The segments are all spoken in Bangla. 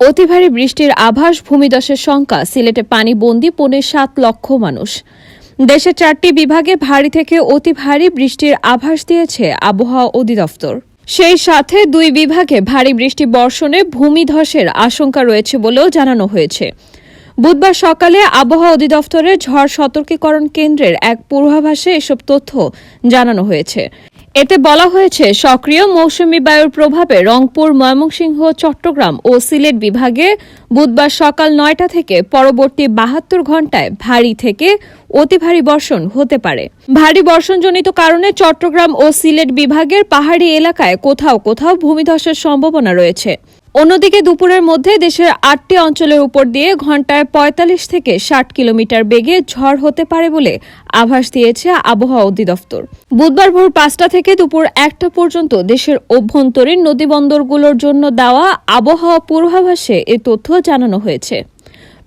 অতি ভারী বৃষ্টির আভাস ভূমিদশের শঙ্কা সিলেটে পানি বন্দি পৌনে সাত লক্ষ মানুষ। দেশের চারটি বিভাগে ভারী থেকে অতি ভারী বৃষ্টির আভাস দিয়েছে আবহাওয়া অধিদপ্তর। সেই সাথে দুই বিভাগে ভারী বৃষ্টি বর্ষণে ভূমিধসের আশঙ্কা রয়েছে বলেও জানানো হয়েছে। বুধবার সকালে আবহাওয়া অধিদপ্তরের ঝড় সতর্কীকরণ কেন্দ্রের এক পূর্বাভাসে এসব তথ্য জানানো হয়েছে। এতে বলা হয়েছে, সক্রিয় মৌসুমী বায়ুর প্রভাবে রংপুর, ময়মনসিংহ, চট্টগ্রাম ও সিলেট বিভাগে বুধবার সকাল নয়টা থেকে পরবর্তী বাহাত্তর ঘণ্টায় ভারী থেকে অতি ভারী বর্ষণ হতে পারে। ভারী বর্ষণজনিত কারণে চট্টগ্রাম ও সিলেট বিভাগের পাহাড়ি এলাকায় কোথাও কোথাও ভূমিধসের সম্ভাবনা রয়েছে। অন্যদিকে দুপুরের মধ্যে দেশের আটটি অঞ্চলের উপর দিয়ে ঘন্টায় পঁয়তাল্লিশ থেকে ষাট কিলোমিটার বেগে ঝড় হতে পারে বলে আভাস দিয়েছে আবহাওয়া অধিদপ্তর। বুধবার ভোর পাঁচটা থেকে দুপুর একটা পর্যন্ত দেশের অভ্যন্তরীণ নদীবন্দরগুলোর জন্য দেওয়া আবহাওয়া পূর্বাভাসে এ তথ্য জানানো হয়েছে।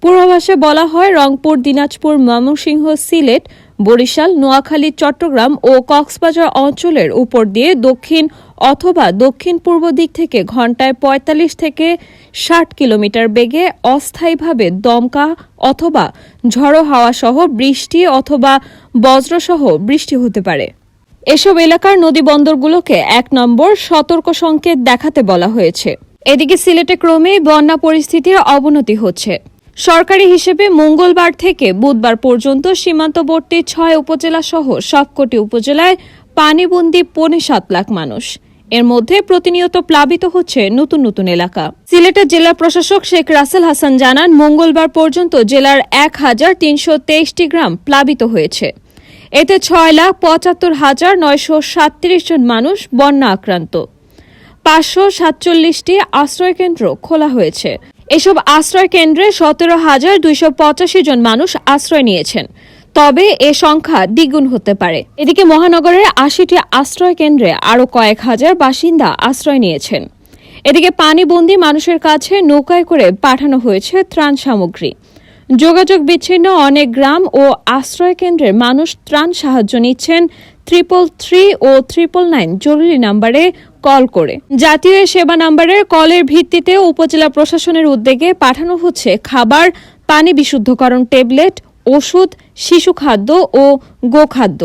পূর্বাভাসে বলা হয়, রংপুর, দিনাজপুর, ময়মনসিংহ, সিলেট বরিশাল, নোয়াখালী, চট্টগ্রাম ও কক্সবাজার অঞ্চলের উপর দিয়ে দক্ষিণ অথবা দক্ষিণ পূর্ব দিক থেকে ঘন্টায় ৪৫ থেকে ষাট কিলোমিটার বেগে অস্থায়ীভাবে দমকা অথবা ঝড়ো হাওয়া সহ বৃষ্টি অথবা বজ্রসহ বৃষ্টি হতে পারে। এসব এলাকার নদী বন্দরগুলোকে এক নম্বর সতর্ক সংকেত দেখাতে বলা হয়েছে। এদিকে সিলেটে ক্রমেই বন্যা পরিস্থিতির অবনতি হচ্ছে। সরকারি হিসেবে মঙ্গলবার থেকে বুধবার পর্যন্ত সীমান্তবর্তী ছয় উপজেলা সহ সবকটি উপজেলায় পানিবন্দী পৌনে সাত লাখ মানুষ। এর মধ্যে প্রতিনিয়ত প্লাবিত হচ্ছে নতুন নতুন এলাকা। সিলেটের জেলা প্রশাসক শেখ রাসেল হাসান জানান, মঙ্গলবার পর্যন্ত জেলার এক হাজার তিনশো তেইশটি গ্রাম প্লাবিত হয়েছে। এতে ছয় লাখ পঁচাত্তর হাজার নয়শো সাতত্রিশ জন মানুষ বন্যা আক্রান্ত। পাঁচশো সাতচল্লিশটি আশ্রয়কেন্দ্র খোলা হয়েছে। এসব আশ্রয় কেন্দ্রে সতেরো হাজার দুইশো পঁচাশি জন মানুষ আশ্রয় নিয়েছেন। তবে এ সংখ্যা দ্বিগুণ হতে পারে। এদিকে মহানগরের আশিটি আশ্রয় কেন্দ্রে আরও কয়েক হাজার বাসিন্দা আশ্রয় নিয়েছেন। এদিকে পানিবন্দী মানুষের কাছে নৌকায় করে পাঠানো হয়েছে ত্রাণ সামগ্রী। যোগাযোগ বিচ্ছিন্ন অনেক গ্রাম ও আশ্রয় কেন্দ্রের মানুষ ত্রাণ সাহায্য নিচ্ছেন triple three O triple nine জরুরি নাম্বারে কল করে। জাতীয় সেবা নাম্বারের কলের ভিত্তিতে উপজেলা প্রশাসনের উদ্যোগে পাঠানো হচ্ছে খাবার, পানি বিশুদ্ধকরণ ট্যাবলেট, ওষুধ, শিশু খাদ্য ও গোখাদ্য।